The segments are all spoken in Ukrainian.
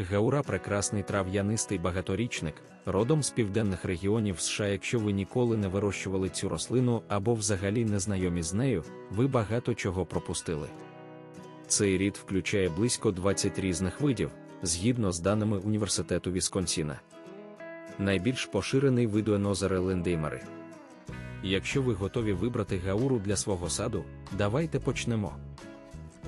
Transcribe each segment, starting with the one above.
Гаура прекрасний трав'янистий багаторічник, родом з південних регіонів США. Якщо ви ніколи не вирощували цю рослину або взагалі не знайомі з нею, ви багато чого пропустили. Цей рід включає близько 20 різних видів, згідно з даними Університету Вісконсіна. Найбільш поширений вид енозери лендеймари. Якщо ви готові вибрати гауру для свого саду, давайте почнемо.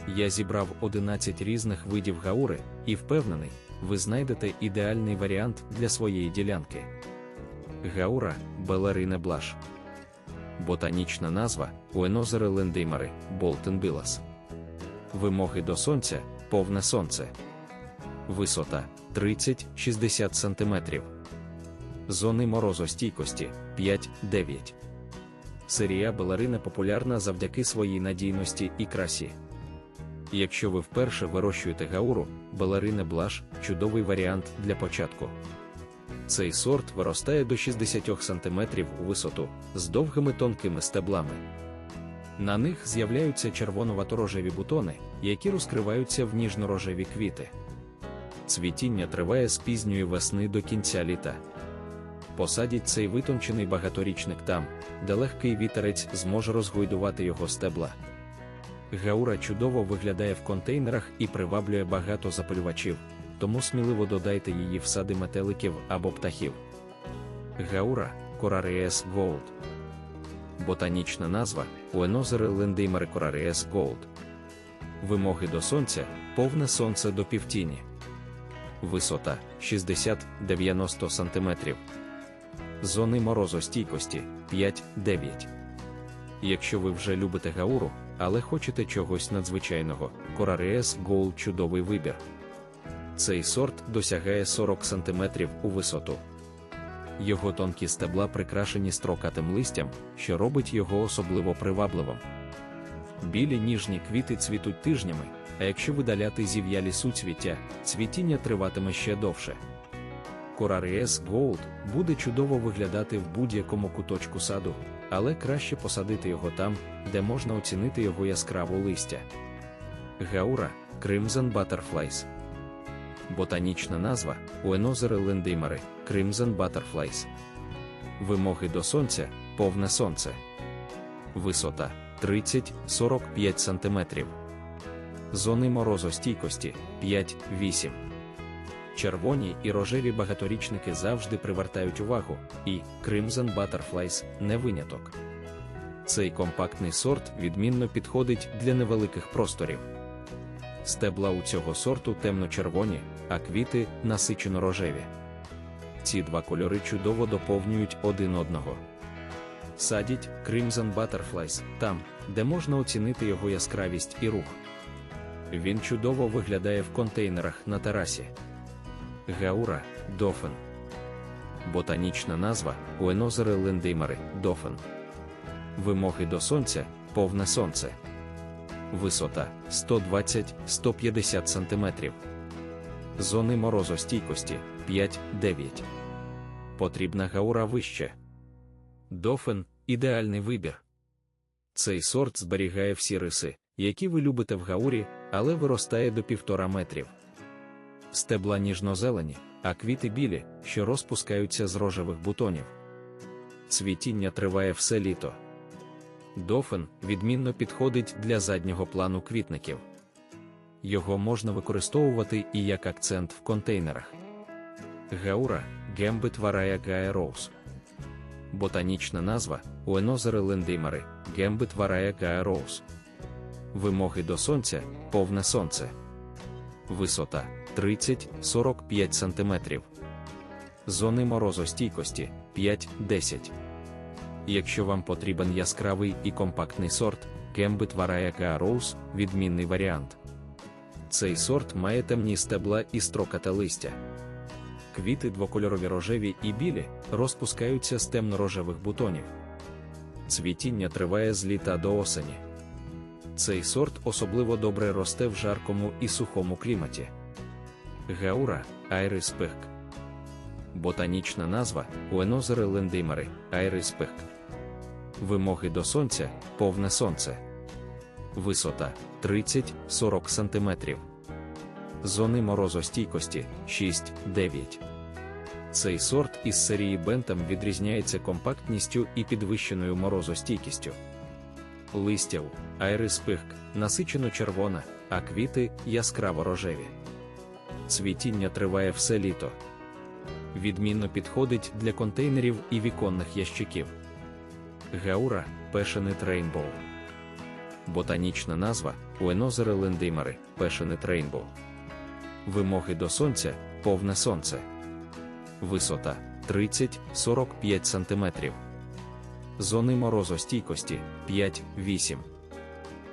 Я зібрав 11 різних видів гаури і впевнений, ви знайдете ідеальний варіант для своєї ділянки. Гаура Беларине Блаш. Ботанічна назва Уенозери лендеймари Болтенбілас. Вимоги до сонця повне сонце. Висота 30-60 см. Зони морозостійкості 5-9. Серія Беларина популярна завдяки своїй надійності і красі. Якщо ви вперше вирощуєте гауру, Беларине Блаш чудовий варіант для початку. Цей сорт виростає до 60 см у висоту з довгими тонкими стеблами. На них з'являються червонувато-рожеві бутони, які розкриваються в ніжно-рожеві квіти. Цвітіння триває з пізньої весни до кінця літа. Посадіть цей витончений багаторічник там, де легкий вітерець зможе розгойдувати його стебла. Гаура чудово виглядає в контейнерах і приваблює багато запалювачів, тому сміливо додайте її в сади метеликів або птахів. Гаура Corarius Gold. Ботанічна назва Уенозери лендеймари Corarius Gold. Вимоги до сонця повне сонце до півтіні. Висота 60-90 см. Зони морозостійкості 5-9. Якщо ви вже любите гауру, але хочете чогось надзвичайного, Corarius Gold чудовий вибір. Цей сорт досягає 40 см у висоту. Його тонкі стебла прикрашені строкатим листям, що робить його особливо привабливим. Білі ніжні квіти цвітуть тижнями, а якщо видаляти зів'ялі суцвіття, цвітіння триватиме ще довше. Corarius Gold буде чудово виглядати в будь-якому куточку саду, але краще посадити його там, де можна оцінити його яскраву листя. Гаура Crimson Butterflies. Ботанічна назва Уенозери лендеймари Crimson Butterflies. Вимоги до сонця повне сонце. Висота 30-45 см. Зони морозостійкості 5-8. Червоні і рожеві багаторічники завжди привертають увагу, і Crimson Butterflies не виняток. Цей компактний сорт відмінно підходить для невеликих просторів. Стебла у цього сорту темно-червоні, а квіти насичено рожеві. Ці два кольори чудово доповнюють один одного. Садіть Crimson Butterflies там, де можна оцінити його яскравість і рух. Він чудово виглядає в контейнерах на терасі. Гаура Дофен. Ботанічна назва Уенозери лендеймари Дофен. Вимоги до сонця повне сонце. Висота 120-150 см. Зони морозостійкості 5-9. Потрібна гаура вище. Дофен ідеальний вибір. Цей сорт зберігає всі риси, які ви любите в гаурі, але виростає до півтора метрів. Стебла ніжно-зелені, а квіти білі, що розпускаються з рожевих бутонів. Цвітіння триває все літо. Дофен відмінно підходить для заднього плану квітників. Його можна використовувати і як акцент в контейнерах. Гаура Гембит Варая Гая Роуз. Ботанічна назва Уенозери лендеймари Гембит Варая Гая Роуз. Вимоги до сонця повне сонце. Висота 30-45 см. Зони морозостійкості 5-10. Якщо вам потрібен яскравий і компактний сорт, Gambit Varaya Rose – відмінний варіант. Цей сорт має темні стебла і строкате листя. Квіти двокольорові рожеві і білі розпускаються з темно-рожевих бутонів. Цвітіння триває з літа до осені. Цей сорт особливо добре росте в жаркому і сухому кліматі. Гаура Айрис Пехк. Ботанічна назва Уенозери лендеймари Айрис Пехк. Вимоги до сонця повне сонце. Висота 30-40 см. Зони морозостійкості 6-9. Цей сорт із серії Бентам відрізняється компактністю і підвищеною морозостійкістю. Листя у айриспихк насичено червона, а квіти яскраво рожеві. Цвітіння триває все літо. Відмінно підходить для контейнерів і віконних ящиків. Гаура Passionate Rainbow. Ботанічна назва Уенозери лендимари Passionate Rainbow. Вимоги до сонця повне сонце. Висота 30-45 см. Зони морозостійкості 5-8.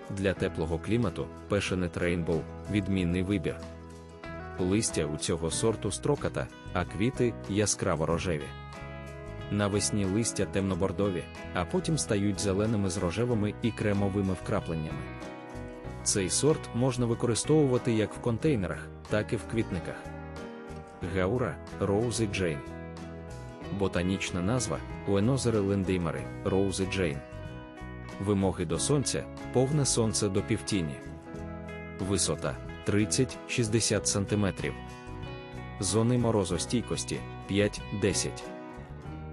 Для теплого клімату Passionate Rainbow відмінний вибір. Листя у цього сорту строката, а квіти яскраво рожеві. Навесні листя темнобордові, а потім стають зеленими з рожевими і кремовими вкрапленнями. Цей сорт можна використовувати як в контейнерах, так і в квітниках. Гаура Роузи Джейн. Ботанічна назва Уенозери лендеймари Роузи Джейн. Вимоги до сонця повне сонце до півтіні. Висота 30-60 см. Зони морозостійкості 5-10.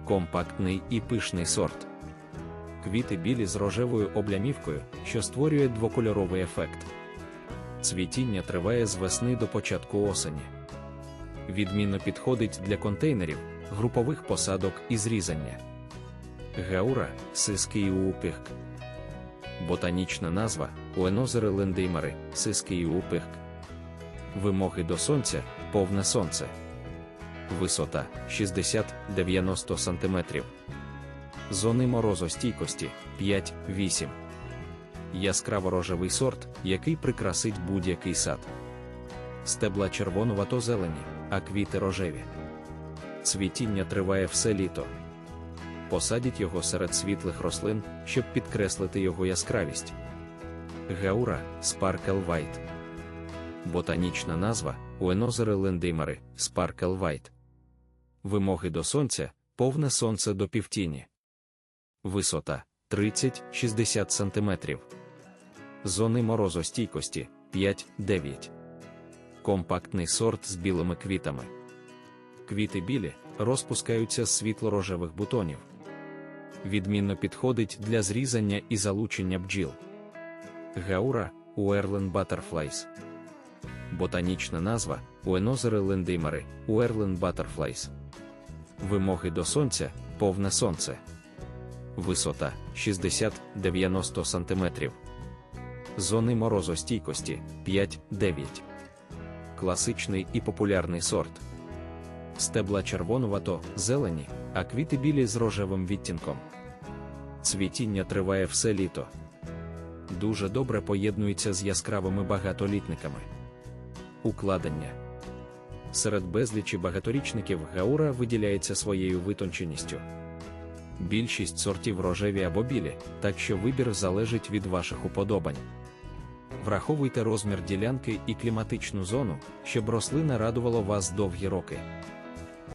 Компактний і пишний сорт. Квіти білі з рожевою облямівкою, що створює двокольоровий ефект. Цвітіння триває з весни до початку осені. Відмінно підходить для контейнерів, групових посадок і зрізання. Гаура сиский упихк. Ботанічна назва Уенозери лендеймари, сиский упихк. Вимоги до сонця повне сонце. Висота 60-90 см. Зони морозостійкості 5-8. Яскраво рожевий сорт, який прикрасить будь-який сад. Стебла червонувато зелені, а квіти рожеві. Цвітіння триває все літо. Посадіть його серед світлих рослин, щоб підкреслити його яскравість. Гаура Sparkle White. Ботанічна назва Уенозери лендеймари Sparkle White. Вимоги до сонця повне сонце до півтіні. Висота 30-60 см. Зони морозостійкості 5-9. Компактний сорт з білими квітами. Квіти білі розпускаються з світло-рожевих бутонів. Відмінно підходить для зрізання і залучення бджіл. Гаура Уерлен Butterflies. Ботанічна назва Уенозери лендеймари Уерлен Butterflies. Вимоги до сонця повне сонце. Висота 60-90 см. Зони морозостійкості 5-9. Класичний і популярний сорт. Стебла червонувато, зелені, а квіти білі з рожевим відтінком. Цвітіння триває все літо. Дуже добре поєднується з яскравими багатолітниками. Укладення серед безлічі багаторічників Гаура виділяється своєю витонченістю. Більшість сортів рожеві або білі, так що вибір залежить від ваших уподобань. Враховуйте розмір ділянки і кліматичну зону, щоб рослина радувала вас довгі роки.